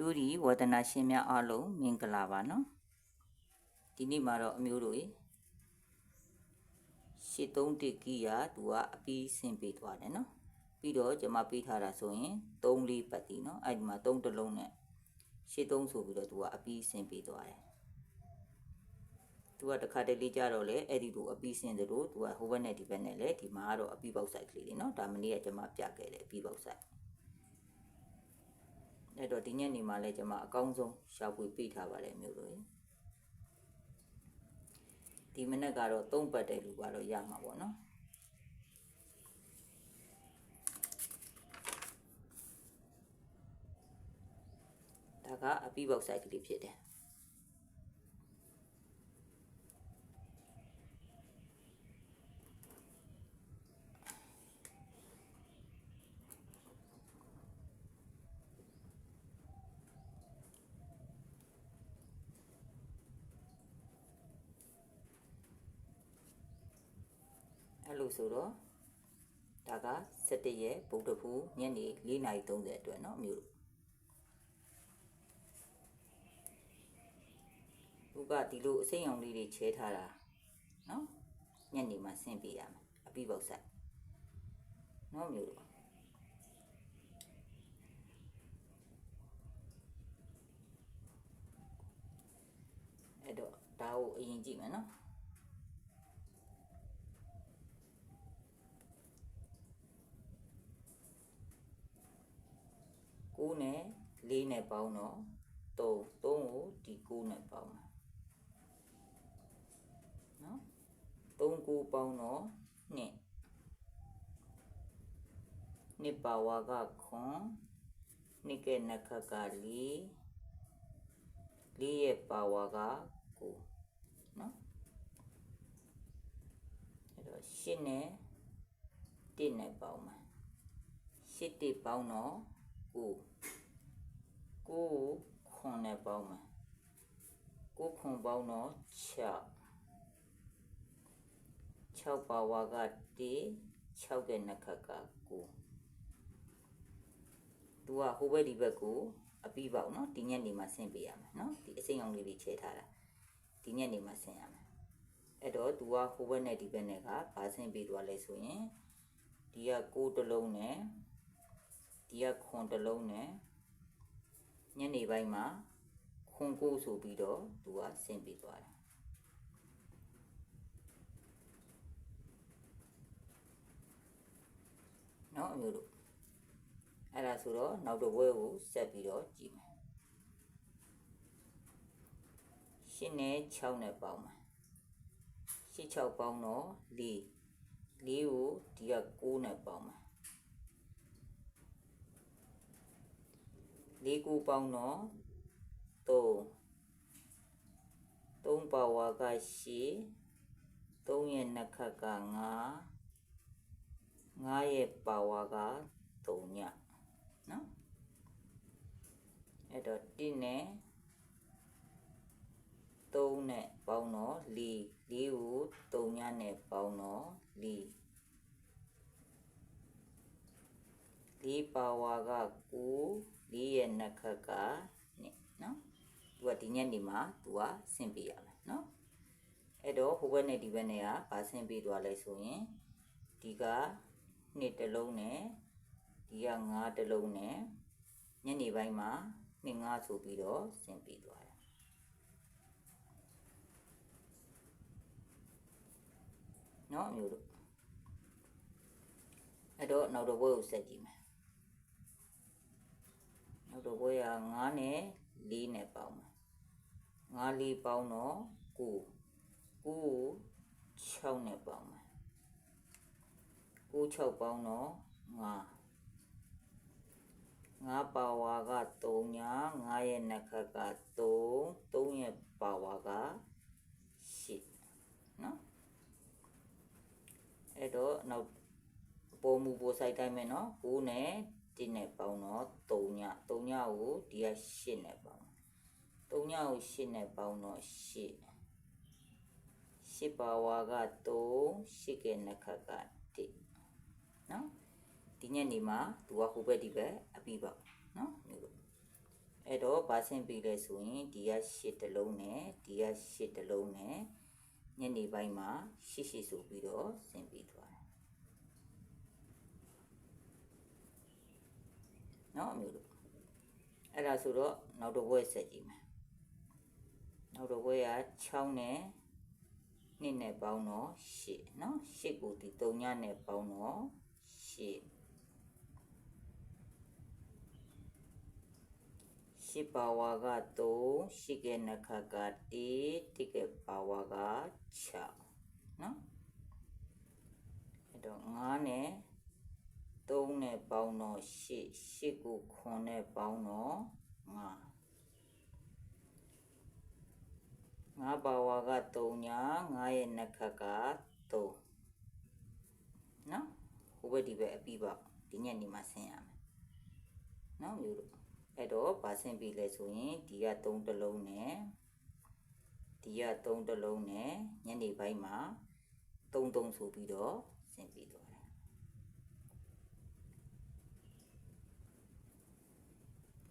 တူဒီဝဒနာရှင်များအားလုံးမင်္ဂလာပါနော်ဒီနေ့မှာတော့အမျိုးတို့ရေရှစ်သုံးတစ်ကီယာသူကအပြီးဆင်ပေးသွားတယ်နော်ပြီးတော့ကျွန်မပေးထားတာဆိုရင်3လေးပတ်တီနော်အဲ့ဒီမှာ3တစ်လုံးနဲ့ရှစ်သုံးဆိုပြီးတော့သူကအပြီးဆင်ပေးသွားတယ်သူကတခါတလေကြတော့လေအဲ့ဒီလိုအပြီးဆင်တယ်လို့သူကဟိုဘက်နဲ့ဒီဘက်နဲ့လေဒီမှာကတော့အပြီးပေါက်ဆိုင်ကလေးတွေနော်ဒါမနေ့ကကျွန်မပြခဲ့တယ်အပြီးပေါက်ဆိုင် အဲ့တော့ဒီညနေမှာလည်းကျွန်မအကောင်းဆုံးရှာဖွေပေးထားပါတယ်မျိုးတို့ရေဒီမနေ့ကတော့၃ပတ်တယ်လူကတော့ရမှာပေါ့နော်ဒါကအပြီးပေါက်ဆိုင်ကလေးဖြစ်တယ် လိုဆိုတော့ဒါက17ရက်ဗုဒ္ဓဖူးညနေ4:30အတွက်เนาะမျိုးတို့ဘုကဒီလိုအစိမ်းအောင်လေးတွေချဲထားတာเนาะညနေမှဆင်းပေးရမယ်အပြီးပေါက်ဆက်เนาะမျိုးတို့အဲ့တော့ဒါကိုအရင်ကြည့်မယ်เนาะ 4နဲ့ပေါင်းတော့3 3ကိုဒီ9နဲ့ပေါင်းမှာနော်3ကိုပေါင်းတော့2နှစ်ပါဝါကခွန်နှစ်ကဲနခက4 4ရဲ့ပါဝါက9နော်အဲ့တော့8နဲ့1နဲ့ပေါင်းမှာ8တိပေါင်းတော့ကို ကိုခွန်နဲ့ပေါင်းမယ်ကိုခွန်ပေါင်းတော့6 6ပါဝါက1 6ရဲ့နှစ်ခတ်က9သူကဟိုဘက်ဒီဘက်ကိုအပြီးပေါက်နော်ဒီညက်နေမှာဆင်းပေးရမယ်နော်ဒီအစိမ်းအောင်လေးတွေချဲထားတာဒီညက်နေမှာဆင်းရမယ်အဲ့တော့သူကဟိုဘက်နဲ့ဒီဘက်နဲ့ကဘာဆင်းပေးသွားလဲဆိုရင်ဒီက6တစ်လုံးနဲ့ဒီကခွန်တစ်လုံးနဲ့ ညနေပိုင်းမှာခွန်ကိုဆိုပြီးတော့သူကဆင်းပြီးသွားတယ်နော်အမျိုးတို့အဲ့ဒါဆိုတော့နောက်တစ်ပွဲကိုဆက်ပြီးတော့ကြည့်မယ်ရှင်းနဲ့6နဲ့ပေါင်းပါရှင်း6ပေါင်းတော့4 4ကိုဒီက6နဲ့ပေါင်းပါ ၄ခုပေါင်းတော့3 3ပါဝါက8 3ရဲ့နှစ်ခတ်က9 9ရဲ့ပါဝါက3ညနော်အဲ့တော့1နဲ့3နဲ့ပေါင်းတော့4 4ကို3ညနဲ့ပေါင်းတော့4 4ပါဝါက9 4ရဲ့နှစ်ခတ်ကနှစ်နော်သူကဒီညက်နေမှာသူကဆင်းပေးရမယ်နော်အဲ့တော့ဟိုဘက်နဲ့ဒီဘက်နဲ့ကဘာဆင်းပေးသွားလဲဆိုရင်ဒီကနှစ်တစ်လုံးနဲ့ဒီကငါးတစ်လုံးနဲ့ညနေပိုင်းမှာနှစ်ငါးဆိုပြီးတော့ဆင်းပေးသွားတယ်နော်မျိုးတို့အဲ့တော့နောက်တော့ဘွဲကိုဆက်ကြည့်မယ် နောက်တော့ဘွဲက9နဲ့4နဲ့ပေါင်းမယ်9 4ပေါင်းတော့9 9 6နဲ့ပေါင်းမယ်9 6ပေါင်းတော့9 9ပါဝါက3ညာ9ရဲ့နှစ်ခတ်က3 3ရဲ့ပါဝါက8နော်အဲ့တော့နောက်ပေါ်မူပေါ်ဆိုင်တိုင်းမယ်နော်9နဲ့ 1နဲ့ပေါင်းတော့3ည3ညကိုဒီက8နဲ့ပေါင်း3ညကို8နဲ့ပေါင်းတော့8 8ပါဝါက3 8ကဲနှစ်ခတ်က1နော်ဒီညနေမှာသူကဟိုဘက်ဒီဘက်အပြီးပေါ့နော်မျိုးလို့အဲ့တော့ဘာဆင်းပြီးလဲဆိုရင်ဒီကရှစ်တလုံးနဲ့ဒီကရှစ်တလုံးနဲ့ညနေပိုင်းမှာရှစ်ရှစ်ဆိုပြီးတော့ဆင်းပြီးသွားတယ် နော်အမျိုးတို့အဲ့ဒါဆိုတော့နောက်တစ်ဘွဲဆက်ကြည့်မယ်နောက်တစ်ဘွဲက6နဲ့နှစ်နဲ့ပေါင်းတော့8နော်8ကိုဒီ3ညနဲ့ပေါင်းတော့8ရှိပါဝါက3ရှိကဲနခက1တိကဲပါဝါက6နော်အဲ့တော့9နဲ့ 3နဲ့ပေါင်းတော့8 8ကို9နဲ့ပေါင်းတော့9 9ပါဝါက3ညာ9ရဲ့နခက3နော်ဟိုဘက်ဒီဘက်အပြီးပေါ့ဒီညနေမှာဆင်းရမယ်နော်မျိုးတို့အဲ့တော့ပါဆင်းပြီလဲဆိုရင်ဒီက3တလုံးနဲ့ဒီက3တလုံးနဲ့ညနေပိုင်းမှာ3 3ဆိုပြီးတော့ဆင်းပြီးသွားတယ်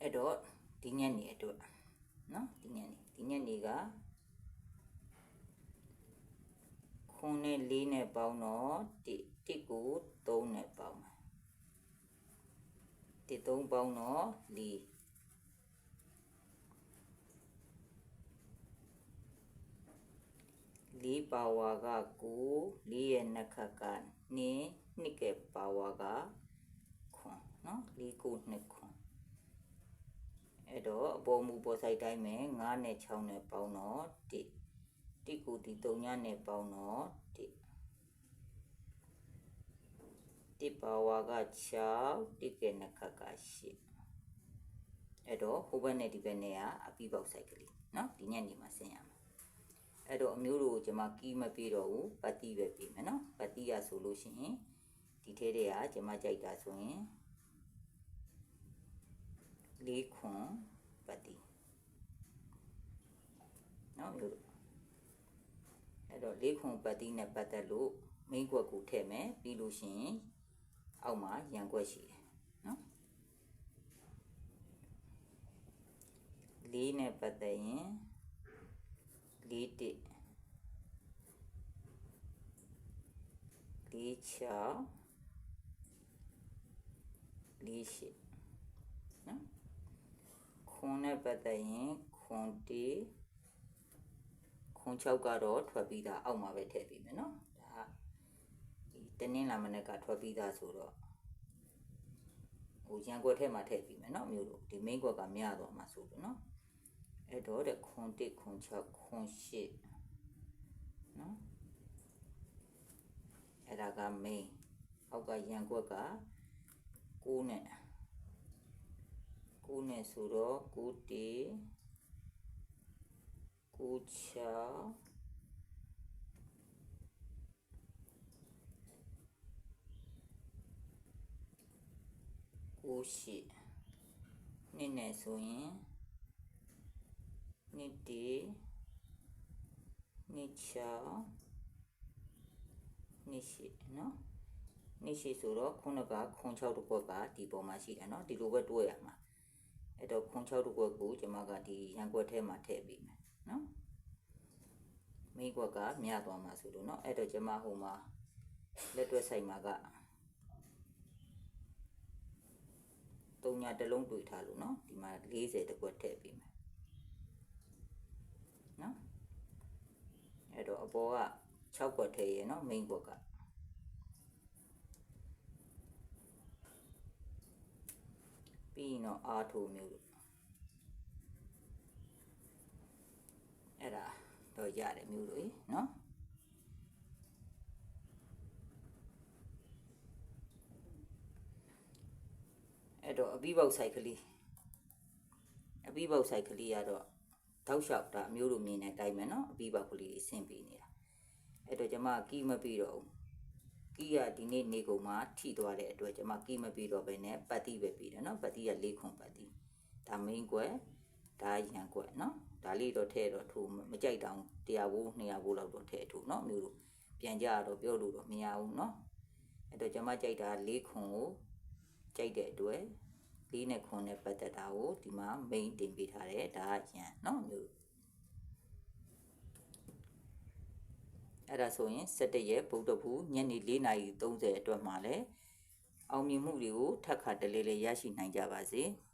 အဲ့ တော့ဒီညနေအတွက်နော်ဒီညနေဒီညနေကခွန်းနဲ့၄နဲ့ပေါင်းတော့1 1ကို3နဲ့ပေါင်းမယ်1 3ပေါင်းတော့4လေးပါဝါက9လေးရဲ့နှစ်ခတ်က2နှစ်ကပါဝါကခွန်နော်လေးကိုနှစ်ခွန် အဲ့တော့အပေါ်မူပေါ်ဆိုင်တိုင်းမယ်9နဲ့6နဲ့ပေါင်းတော့1 1ကိုဒီ3ညနဲ့ပေါင်းတော့1 1ပါဝါက6 1ကနှစ်ခတ်က8အဲ့တော့ဟိုဘက်နဲ့ဒီဘက်နဲ့ကအပြီးပေါက်ဆိုင်ကလေးเนาะဒီညနေမှာဆင်းရမှာအဲ့တော့အမျိုးတို့ကိုကျွန်မကီးမပေးတော့ဘူးပတ်တိပဲပေးမယ်เนาะပတ်တိရဆိုလို့ရှိရင်ဒီထဲတွေကကျွန်မကြိုက်တာဆိုရင် લેખો પતિ နော်ဒီအဲ့တော့လေခုံပတ်တိနဲ့ပတ်သက်လို့မိန့်ွက်ကိုထည့်မယ်ပြီးလို့ရှိရင်အောက်မှာရံွက်ရှိတယ်နော်လေးနဲ့ပတ်သက်ရင်လေးတစ်လေးချောင်းလေးရှစ်နော် ခွန်နဲ့ပတ်သက်ရင်ခွန်တီခွန်6ကတော့ထွက်ပြီးသားအောက်မှာပဲထည့်ပြီးမယ်နော်ဒါဒီတနင်္လာမနေ့ကထွက်ပြီးသားဆိုတော့ဟိုရန်ကွက်ထဲမှာထည့်ပြီးမယ်နော်မျိုးတို့ဒီ main ကွက်ကမြရတော့မှာဆိုလို့နော်အဲ့တော့တဲ့ခွန်1ခွန်6ခွန်8နော်အဲ့ဒါက main အောက်ကရန်ကွက်က9နဲ့ 9နဲ့ဆိုတော့9တေ9 6ကိုရှိနှစ်နဲ့ဆိုရင်နှစ်တီနှစ်ချောင်းနှစ်ရှိနော်နှစ်ရှိဆိုတော့ခုနကခွန်6တကွက်ကဒီပေါ်မှာရှိတယ်နော်ဒီလိုပဲတွဲရမှာ အဲ့တော့ခွန်6တို့ကွက်ကိုကျွန်မကဒီရန်ကွက်ထဲမှာထည့်ပေးမယ်နော်မိကွက်ကမြသွားမှာဆိုလို့နော်အဲ့တော့ကျွန်မဟိုမှာလက်တွဲဆိုင်မှာကတုံညာတစ်လုံးတွေ့ထားလို့နော်ဒီမှာ40တကွက်ထည့်ပေးမယ်နော်အဲ့တော့အပေါ်က6ကွက်ထည့်ရယ်နော် main ကွက်က ပြီးရင်တော့အားထိုးမျိုးလို့အဲ့ဒါတော့ရတယ်မျိုးလို့เนาะအဲ့တော့အပြီးပေါက်ဆိုင်ကလေးအပြီးပေါက်ဆိုင်ကလေးကတော့တောက်လျှောက်တာအမျိုးလိုမြင်တဲ့အတိုင်းပဲเนาะအပြီးပေါက်ကလေးအဆင်ပြေနေတာအဲ့တော့ကျွန်မကီးမပြီးတော့ဘူး ကီးကဒီနေ့နေကုန်မှာထိသွားတဲ့အတွက်ကျွန်မကီးမပြီးတော့ဘဲနဲ့ပတ်တိပဲပြီးတယ်နော်ပတ်တိက၄ခွန်ပတ်တိဒါ main ကွယ်ဒါရန်ကွက်နော်ဒါလေးတော့ထဲတော့ထိုးမကြိုက်တောင်း100ဘိုး200ဘိုးလောက်တော့ထဲထိုးနော်မျိုးတို့ပြန်ကြတော့ပြောလို့တော့မရဘူးနော်အဲ့တော့ကျွန်မကြိုက်တာ၄ခွန်ကိုကြိုက်တဲ့အတွက်၄နဲ့ခွန်နဲ့ပတ်သက်တာကိုဒီမှာ main တင်ပေးထားတယ်ဒါရန်နော်မျိုး အဲ့ဒါဆိုရင်17ရက်ဗုဒ္ဓဘူးညနေ4:30အတွက်မှာလဲအောင်မြင်မှုတွေကိုထပ်ခါတလဲလဲရရှိနိုင်ကြပါစေ။